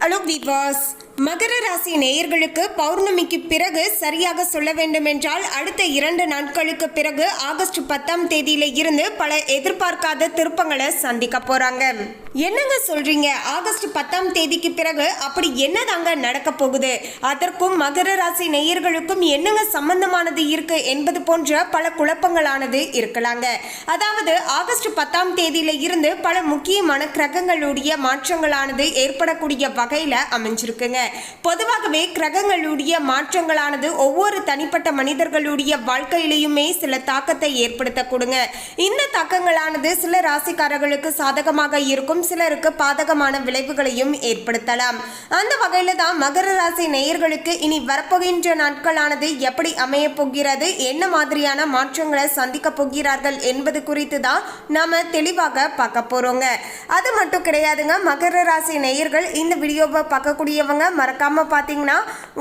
A look, Deepos, மகர ராசி நேயர்களுக்கு பௌர்ணமிக்கு பிறகு சரியாக சொல்ல வேண்டுமென்றால் அடுத்த இரண்டு நாட்களுக்கு பிறகு ஆகஸ்ட் பத்தாம் தேதியில இருந்து பல எதிர்பார்க்காத திருப்பங்களை சந்திக்க போறாங்க. என்னங்க சொல்றீங்க? ஆகஸ்ட் பத்தாம் தேதிக்கு பிறகு அப்படி என்னதாங்க நடக்க போகுது? அதற்கும் மகர ராசி நேயர்களுக்கும் என்னங்க சம்பந்தமானது இருக்கு என்பது போன்ற பல குழப்பங்களானது இருக்கலாங்க. அதாவது ஆகஸ்ட் பத்தாம் தேதியில இருந்து பல முக்கியமான கிரகங்களுடைய மாற்றங்களானது ஏற்படக்கூடிய வகையில அமைஞ்சிருக்குங்க. பொதுவாகவே கிரகங்களுடைய மாற்றங்களானது ஒவ்வொரு தனிப்பட்ட மனிதர்களுடைய வாழ்க்கையிலையுமே சில தாக்கத்தை ஏற்படுத்த கொடுங்க. இந்த தாக்கங்களானது சில ராசிக்காரர்களுக்கு சாதகமாக இருக்கும் சிலருக்கு பாதகமான விளைவுகளையும் ஏற்படுத்தலாம். அந்த வகையில தான் மகர ராசி நேயர்களுக்கு இனி வரப்போகின்ற நாட்களானது எப்படி அமைய போகிறது என்ன மாதிரியான மாற்றங்களை சந்திக்க போகிறார்கள் என்பது குறித்து தான் நாம தெளிவாக பார்க்க போறோங்க. அது மட்டும் கிடையாதுங்க மகர ராசி நேயர்கள் இந்த வீடியோவை பார்க்கக்கூடியவங்க மறக்காம பார்த்தீங்கன்னா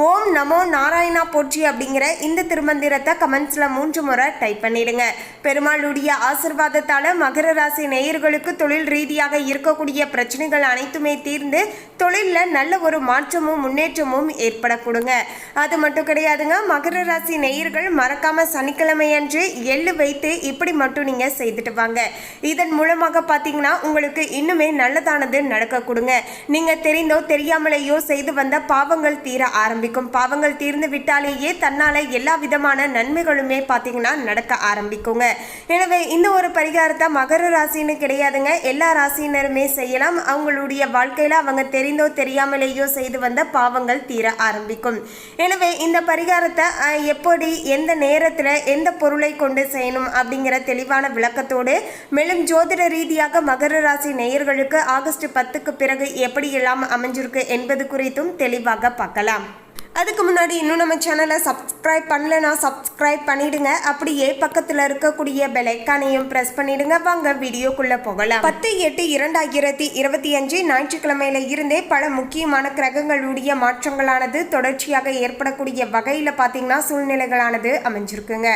ஓம் நமோ நாராயணா போற்றி அப்படிங்கிற இந்த திருமந்திரத்தை கமெண்ட்ஸ்ல மூன்று முறை டைப் பண்ணிடுங்க. பெருமாளுடைய ஆசிர்வாதத்தால் மகர ராசி நேயர்களுக்கு தொழில் ரீதியாக இருக்கக்கூடிய பிரச்சனைகள் அனைத்துமே தீர்ந்து தொழிலில் நல்ல ஒரு மாற்றமும் முன்னேற்றமும் ஏற்பட கொடுங்க அது மட்டும் கிடையாதுங்க மகர ராசி நேயர்கள் மறக்காம சனிக்கிழமை அன்று எள்ளு வைத்து இப்படி மட்டும் நீங்க செய்துட்டு வாங்க. இதன் மூலமாக பார்த்தீங்கன்னா உங்களுக்கு இன்னுமே நல்லதானது நடக்க கொடுங்க நீங்க தெரிந்தோ தெரியாமலேயோ செய்து வந்த பாவங்கள் தீர ஆரம்பிக்கும். பாவங்கள் தீர்ந்து விட்டாலேயே தன்னால எல்லா விதமான நன்மைகளுமே பார்த்தீங்கன்னா நடக்க ஆரம்பிக்குங்க. எனவே இந்த ஒரு பரிகாரத்தை மகர ராசின்னு கிடையாதுங்க. எல்லா ராசியினருமே செய்யலாம். அவங்களுடைய வாழ்க்கையில அவங்க தெரிந்தோ தெரியாமலேயோ செய்து வந்த பாவங்கள் தீர ஆரம்பிக்கும். எனவே இந்த பரிகாரத்தை எப்படி எந்த நேரத்தில் எந்த பொருளை கொண்டு செய்யணும் அப்படிங்கிற தெளிவான விளக்கத்தோடு மேலும் ஜோதிட ரீதியாக மகர ராசி நேயர்களுக்கு ஆகஸ்ட் பத்துக்கு பிறகு எப்படி எல்லாம் அமைஞ்சிருக்கு என்பது குறித்தும் தெளிவாக பார்க்கலாம். அதுக்கு முன்னாடி இன்னும் நம்ம சேனலை சப்ஸ்கிரைப் பண்ணலனா சப்ஸ்கிரைப் பண்ணிடுங்க. அப்படியே பக்கத்தில் இருக்கக்கூடிய பெலைக்கானையும் ப்ரெஸ் பண்ணிடுங்க. வாங்க வீடியோக்குள்ள போகலாம். பத்து எட்டு இரண்டாயிரத்தி இருபத்தி அஞ்சு ஞாயிற்றுக்கிழமையில இருந்தே பல முக்கியமான கிரகங்களுடைய மாற்றங்களானது தொடர்ச்சியாக ஏற்படக்கூடிய வகையில் பார்த்தீங்கன்னா சூழ்நிலைகளானது அமைஞ்சிருக்குங்க.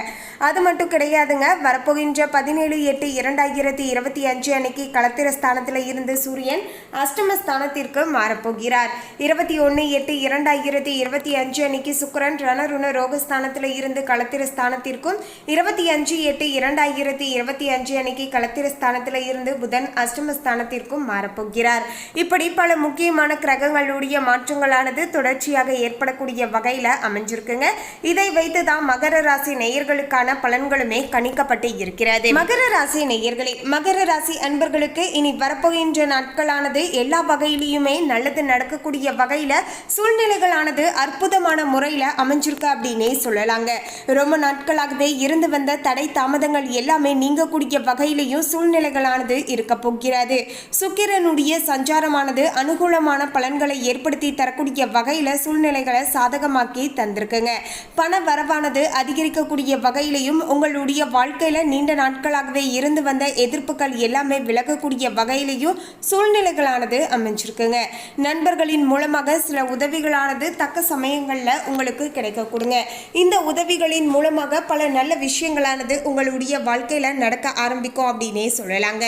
அது மட்டும் கிடையாதுங்க. வரப்போகின்ற பதினேழு எட்டு இரண்டாயிரத்தி இருபத்தி அஞ்சு அன்னைக்கு களத்திர ஸ்தானத்தில் இருந்து சூரியன் அஷ்டம ஸ்தானத்திற்கு மாறப்போகிறார். இருபத்தி ஒன்று எட்டு இரண்டாயிரத்தி இருபத்தி இருபத்தி அஞ்சு அன்னைக்கு சுக்கரன் ரணருண ரோகஸ்தானத்தில் இருந்து களத்திர ஸ்தானத்திற்கும் இருபத்தி அஞ்சு எட்டு இரண்டாயிரத்தி இருபத்தி அஞ்சு அன்னைக்கு களத்திர ஸ்தானத்தில் இருந்து புதன் அஷ்டம ஸ்தானத்திற்கும் மாறப்போகிறார். இப்படி பல முக்கியமான கிரகங்களுடைய மாற்றங்களானது தொடர்ச்சியாக ஏற்படக்கூடிய வகையில் அமைஞ்சிருக்குங்க. இதை வைத்து தான் மகர ராசி நேயர்களுக்கான பலன்களுமே கணிக்கப்பட்டு இருக்கிறது. மகர ராசி நேயர்களே மகர ராசி அன்பர்களுக்கு இனி வரப்போகின்ற நாட்களானது எல்லா வகையிலையுமே நல்லது நடக்கக்கூடிய வகையில் சூழ்நிலைகளானது அற்ப அற்புதமான முறையில் அமைஞ்சிருக்கு அப்படின்னே சொல்லலாங்க. ரொம்ப நாட்களாகவே இருந்து வந்த தடை தாமதங்கள் எல்லாமே நீங்கக்கூடிய வகையிலையும் சூழ்நிலைகளானது இருக்க போகிறது. சுக்கிரனுடைய சஞ்சாரமானது அனுகூலமான பலன்களை ஏற்படுத்தி தரக்கூடிய வகையில் சூழ்நிலைகளை சாதகமாக்கி தந்திருக்குங்க. பண வரவானது அதிகரிக்கக்கூடிய வகையிலையும் உங்களுடைய வாழ்க்கையில நீண்ட நாட்களாகவே இருந்து வந்த எதிர்ப்புகள் எல்லாமே விலகக்கூடிய வகையிலையும் சூழ்நிலைகளானது அமைஞ்சிருக்குங்க. நண்பர்களின் மூலமாக சில உதவிகளானது தக்க சமயங்களில் உங்களுக்கு கிடைக்க கொடுங்க. இந்த உதவிகளின் மூலமாக பல நல்ல விஷயங்களானது உங்களுடைய வாழ்க்கையில் நடக்க ஆரம்பிக்கும் அப்படின்னே சொல்லலாங்க.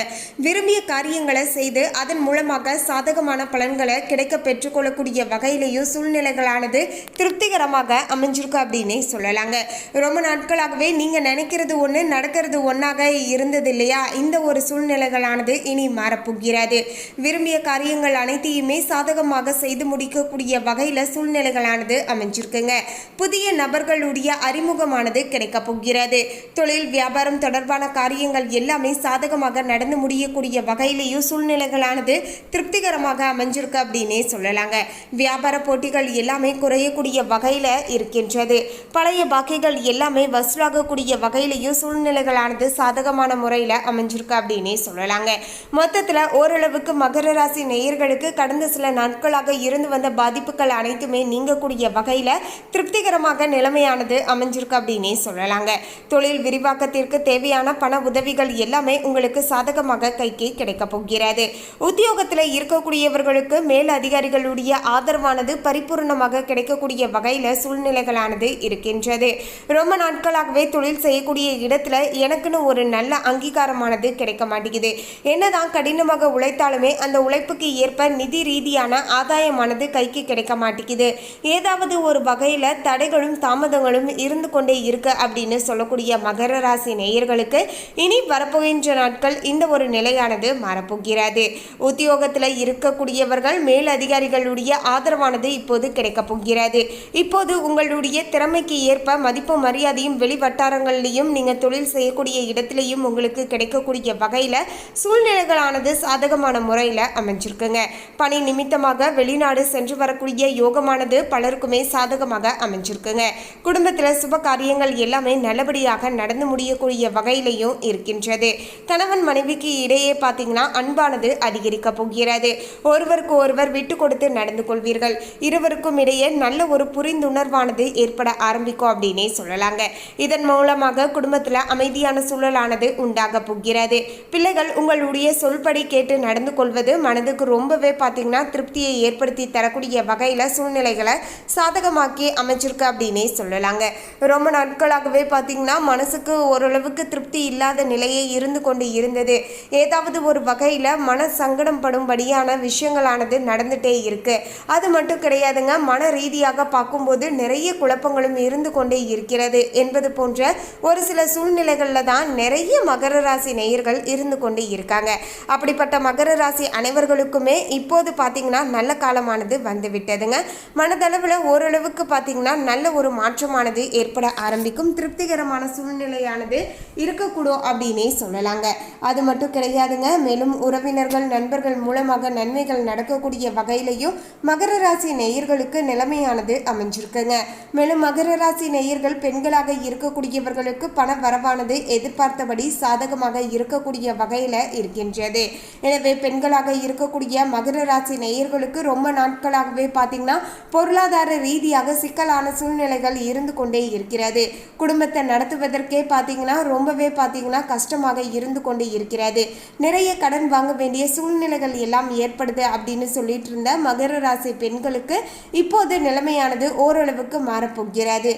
விரும்பிய காரியங்களை செய்து அதன் மூலமாக சாதகமான பலன்களை கிடைக்க பெற்றுக்கொள்ளக்கூடிய வகையிலையும் சூழ்நிலைகளானது திருப்திகரமாக அமைஞ்சிருக்கு அப்படின்னே சொல்லலாங்க. ரொம்ப நாட்களாகவே நீங்கள் நினைக்கிறது ஒன்று நடக்கிறது ஒன்றாக இருந்தது இல்லையா? இந்த ஒரு சூழ்நிலைகளானது இனி மாறப்போகிறது. விரும்பிய காரியங்கள் அனைத்தையுமே சாதகமாக செய்து முடிக்கக்கூடிய வகையில் சூழ்நிலைகளானது அமைஞ்சிருக்குங்க. புதிய நபர்களுடைய அறிமுகமானது கிடைக்கப் போகிறது. தொழில் வியாபாரம் தொடர்பான காரியங்கள் எல்லாமே சாதகமாக நடந்து முடியக்கூடிய வகையிலேயும் சூழ்நிலைகளானது திருப்திகரமாக அமைஞ்சிருக்கு அப்படின்னே சொல்லலாங்க. வியாபார போட்டிகள் எல்லாமே குறையக்கூடிய வகையில் இருக்கின்றது. பழைய பாக்கிகள் எல்லாமே வசூலாகக்கூடிய வகையிலேயும் சூழ்நிலைகளானது சாதகமான முறையில் அமைஞ்சிருக்கு அப்படின்னே சொல்லலாங்க. மொத்தத்தில் ஓரளவுக்கு மகர ராசி நேயர்களுக்கு கடந்த சில நாட்களாக இருந்து வந்த பாதிப்புகள் அனைத்துமே நீங்கக்கூடிய இருக்கக்கூடிய வகையில் திருப்திகரமாக நிலைமையானது அமைஞ்சிருக்கு அப்படின்னே சொல்லலாங்க. தொழில் விரிவாக்கத்திற்கு தேவையான பண உதவிகள் எல்லாமே உங்களுக்கு சாதகமாக கைக்கு கிடைக்க போகிறது. உத்தியோகத்தில் இருக்கக்கூடியவர்களுக்கு மேல் அதிகாரிகளுடைய ஆதரவானது பரிபூர்ணமாக கிடைக்கக்கூடிய வகையில் சூழ்நிலைகளானது இருக்கின்றது. ரொம்ப நாட்களாகவே தொழில் செய்யக்கூடிய இடத்துல எனக்குன்னு ஒரு நல்ல அங்கீகாரமானது கிடைக்க மாட்டேங்குது. என்னதான் கடினமாக உழைத்தாலுமே அந்த உழைப்புக்கு ஏற்ப நிதி ரீதியான ஆதாயமானது கைக்கு கிடைக்க மாட்டேங்குது. ஏதாவது ஒரு வகையில் தடைகளும் தாமதங்களும் இருந்து கொண்டே இருக்கு அப்படின்னு சொல்லக்கூடிய மகர ராசி நேயர்களுக்கு இனி வரப்போகின்ற நாட்கள் இந்த ஒரு நிலையானது மாறப்போகிறது. உத்தியோகத்தில் இருக்கக்கூடியவர்கள் மேல் அதிகாரிகளுடைய ஆதரவானது இப்போது கிடைக்கப் போகிறது. இப்போது உங்களுடைய திறமைக்கு ஏற்ப மதிப்பு மரியாதையும் வெளி வட்டாரங்கள்லையும் நீங்கள் தொழில் செய்யக்கூடிய இடத்துலையும் உங்களுக்கு கிடைக்கக்கூடிய வகையில் சூழ்நிலைகளானது சாதகமான முறையில் அமைஞ்சிருக்குங்க. பணி நிமித்தமாக வெளிநாடு சென்று வரக்கூடிய யோகமானது பல பலருக்குமே சாதகமாக அமைஞ்சிருக்குங்க. குடும்பத்தில் சுப காரியங்கள் எல்லாமே நல்லபடியாக நடந்து முடியக்கூடிய வகையிலையும் இருக்கின்றது. கணவன் மனைவிக்கு இடையே பார்த்தீங்கன்னா அன்பானது அதிகரிக்க போகிறது. ஒருவருக்கு ஒருவர் விட்டு கொடுத்து நடந்து கொள்வீர்கள். இருவருக்கும் இடையே நல்ல ஒரு புரிந்துணர்வானது ஏற்பட ஆரம்பிக்கும் அப்படின்னே சொல்லலாங்க. இதன் மூலமாக குடும்பத்தில் அமைதியான சூழலானது உண்டாக போகிறது. பிள்ளைகள் உங்களுடைய சொல்படி கேட்டு நடந்து கொள்வது மனதுக்கு ரொம்பவே பார்த்தீங்கன்னா திருப்தியை ஏற்படுத்தி தரக்கூடிய வகையில் சூழ்நிலைகளை சாதகமாக்கி அமைச்சிருக்கு அப்படின்னே சொல்லலாங்க. ரொம்ப நாட்களாகவே பார்த்தீங்கன்னா மனசுக்கு ஓரளவுக்கு திருப்தி இல்லாத நிலையே இருந்து கொண்டு இருந்தது. ஏதாவது ஒரு வகையில் மன சங்கடம் படும்படியான விஷயங்களானது நடந்துட்டே இருக்கு. அது மட்டும் கிடையாதுங்க மன ரீதியாக பார்க்கும்போது நிறைய குழப்பங்களும் இருந்து கொண்டே இருக்கிறது என்பது போன்ற ஒரு சில சூழ்நிலைகளில் தான் நிறைய மகர ராசி நேயர்கள் இருந்து கொண்டு இருக்காங்க. அப்படிப்பட்ட மகர ராசி அனைவர்களுக்குமே இப்போது பார்த்தீங்கன்னா நல்ல காலமானது வந்து விட்டதுங்க. மனதளவில் ஓரளவுக்கு பார்த்தீங்கன்னா நல்ல ஒரு மாற்றமானது ஏற்பட ஆரம்பிக்கும். திருப்திகரமான சூழ்நிலையானது இருக்கக்கூடும் அப்படின்னே சொல்லலாங்க. அது மட்டும் கிடையாதுங்க. மேலும் உறவினர்கள் நண்பர்கள் மூலமாக நன்மைகள் நடக்கக்கூடிய வகையிலையும் மகர ராசி நேயர்களுக்கு நிலைமையானது அமைஞ்சிருக்குங்க. மேலும் மகர ராசி நேயர்கள் பெண்களாக இருக்கக்கூடியவர்களுக்கு பண வரவானது எதிர்பார்த்தபடி சாதகமாக இருக்கக்கூடிய வகையில் இருக்கின்றது. எனவே பெண்களாக இருக்கக்கூடிய மகர ராசி நேயர்களுக்கு ரொம்ப நாட்களாகவே பார்த்தீங்கன்னா பொருளாதார ரீதியாக சிக்கலான சூழ்நிலைகள் இருந்து கொண்டே இருக்கிறது. குடும்பத்தை நடத்துவதற்கே பார்த்தீங்கன்னா ரொம்பவே பார்த்தீங்கன்னா கஷ்டமாக இருந்து கொண்டு இருக்கிறது. நிறைய கடன் வாங்க வேண்டிய சூழ்நிலைகள் எல்லாம் ஏற்படுது அப்படின்னு சொல்லிட்டு இருந்த மகர ராசி பெண்களுக்கு இப்போது நிலைமையானது ஓரளவுக்கு மாறப்போகிறது.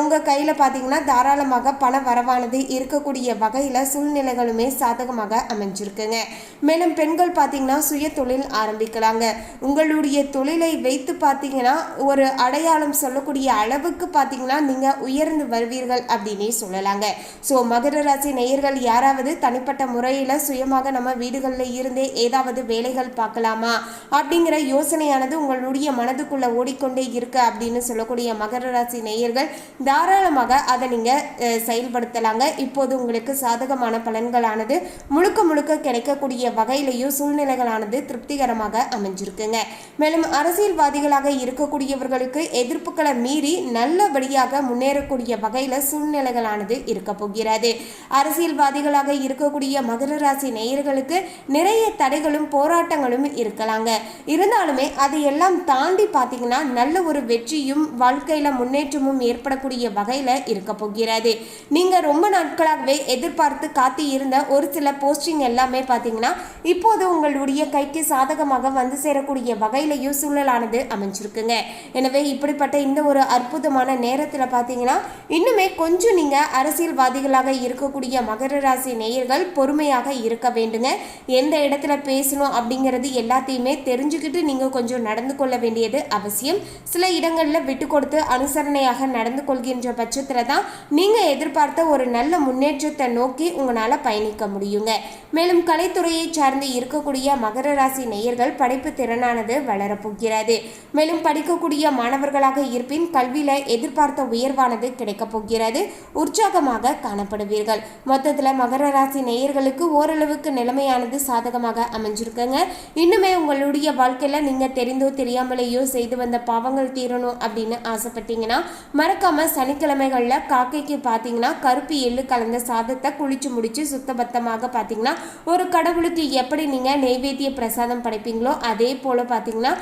உங்கள் கையில் பார்த்தீங்கன்னா தாராளமாக பண வரவானது இருக்கக்கூடிய வகையில் சூழ்நிலைகளுமே சாதகமாக அமைஞ்சிருக்குங்க. மேலும் பெண்கள் பார்த்தீங்கன்னா சுய தொழில் ஆரம்பிக்கலாங்க. உங்களுடைய தொழிலை வைத்து பார்த்தீங்கன்னா ஒரு அடையாளம் சொல்லக்கூடிய அளவுக்கு பார்த்தீங்கன்னா நீங்கள் உயர்ந்து வருவீர்கள் அப்படின்னே சொல்லலாங்க. ஸோ மகர ராசி நேயர்கள் யாராவது தனிப்பட்ட முறையில் சுயமாக நம்ம வீடுகளில் இருந்தே ஏதாவது வேலைகள் பார்க்கலாமா? அப்படிங்கிற யோசனையானது உங்களுடைய மனதுக்குள்ளே ஓடிக்கொண்டே இருக்கு அப்படின்னு சொல்லக்கூடிய மகர ராசி நேயர்கள் தாராளமாக அதை நீங்கள் செயல்படுத்தலாங்க. இப்போது உங்களுக்கு சாதகமான பலன்களானது முழுக்க முழுக்க கிடைக்கக்கூடிய வகையிலையும் சூழ்நிலைகளானது திருப்திகரமாக அமைஞ்சிருக்குங்க. மேலும் அரசியல்வாதிகளாக இருக்கக்கூடியவர்களுக்கு எதிர்ப்புகளை மீறி நல்லபடியாக முன்னேறக்கூடிய வகையில் சூழ்நிலைகளானது இருக்க போகிறது. அரசியல்வாதிகளாக இருக்கக்கூடிய மகர ராசி நேயர்களுக்கு நிறைய தடைகளும் போராட்டங்களும் இருக்கலாங்க. இருந்தாலுமே அது எல்லாம் தாண்டி பார்த்தீங்கன்னா நல்ல ஒரு வெற்றியும் வாழ்க்கையில் முன்னேற்றமும் ஏற்படக்கூடிய வகையில் இருக்க போகிறது. நீங்கள் ரொம்ப நாட்களாகவே எதிர்பார்த்து காத்து இருந்த ஒரு சில போஸ்டிங் எல்லாமே பார்த்தீங்கன்னா இப்போது உங்களுடைய கைக்கு சாதகமாக வந்து சேரக்கூடிய வகையிலையும் சூழலானது அமைஞ்சிருக்குங்க. எனவே இப்படிப்பட்ட இந்த ஒரு அற்புதமான நேரத்தில் பார்த்தீங்கன்னா இன்னுமே கொஞ்சம் நீங்கள் அரசியல்வாதிகளாக இருக்கக்கூடிய மகர ராசி நேயர்கள் பொறுமையாக இருக்க வேண்டுங்க. எந்த இடத்துல பேசணும் அப்படிங்கிறது எல்லாத்தையுமே தெரிஞ்சுக்கிட்டு நீங்கள் கொஞ்சம் நடந்து கொள்ள வேண்டியது அவசியம். சில இடங்களில் விட்டு கொடுத்து அனுசரணையாக நடந்து கொள்கின்ற பட்சத்தில் தான் நீங்கள் எதிர்பார்த்த ஒரு நல்ல முன்னேற்றத்தை நோக்கி உங்களால் பயணிக்க முடியுங்க. மேலும் கலைத்துறையை சார்ந்து இருக்கக்கூடிய மகர ராசி நேயர்கள் படைப்பு திறனானது வளரப்போகிறது மேலும் படிக்கக்கூடிய மாணவர்களாக இருப்பின் கல்வியில் எதிர்பார்த்த உயர்வானது கிடைக்கப் போகிறது. உற்சாகமாக காணப்படுவீர்கள். மொத்தத்தில் மகர ராசி நேயர்களுக்கு ஓரளவுக்கு நிலைமையானது சாதகமாக அமைஞ்சிருக்குங்க. இன்னுமே உங்களுடைய வாழ்க்கையில் நீங்கள் தெரிந்தோ தெரியாமலேயோ செய்து வந்த பாவங்கள் தீரணும் அப்படின்னு ஆசைப்பட்டீங்கன்னா மறக்காம சனிக்கிழமைகளில் காக்கைக்கு பார்த்தீங்கன்னா கருப்பு எள்ளு கலந்த சாதத்தை குளிச்சு முடிச்சு சுத்தபத்தமாக பார்த்தீங்கன்னா ஒரு கடவுளுக்கு எப்படி நீங்கள் நெய்வேத்திய பிரசாதம் படைப்பீங்களோ அதே போல் பார்த்தீங்கன்னா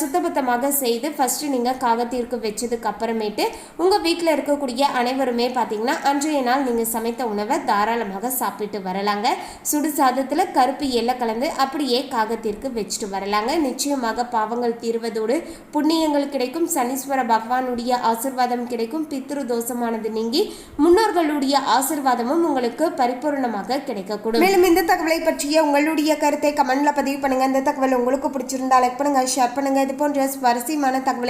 சுத்தபத்தமாக செய்து ஃபர்ஸ்ட் ஃபஸ்ட்டு நீங்கள் காகத்திற்கு வச்சதுக்கு அப்புறமேட்டு உங்கள் வீட்டில் இருக்கக்கூடிய அனைவருமே பார்த்தீங்கன்னா அன்றைய நாள் நீங்கள் சமைத்த உணவை தாராளமாக சாப்பிட்டு வரலாங்க. சுடு சாதத்தில் கருப்பு எல்லை கலந்து அப்படியே காகத்திற்கு வச்சுட்டு வரலாங்க. நிச்சயமாக பாவங்கள் தீர்வதோடு புண்ணியங்கள் கிடைக்கும் சனீஸ்வர பகவானுடைய ஆசிர்வாதம் கிடைக்கும் பித்ரு தோஷமானது நீங்கி முன்னோர்களுடைய ஆசிர்வாதமும் உங்களுக்கு பரிபூர்ணமாக கிடைக்கக்கூடும். மேலும் இந்த தகவலை பற்றிய உங்களுடைய கருத்தை கமெண்ட்ல பதிவு பண்ணுங்க. இந்த தகவல் உங்களுக்கு பிடிச்சிருந்தா லைக் பண்ணுங்க ஷேர் பண்ணுங்க. இது போன்ற சுவாரஸ்யமான தகவலை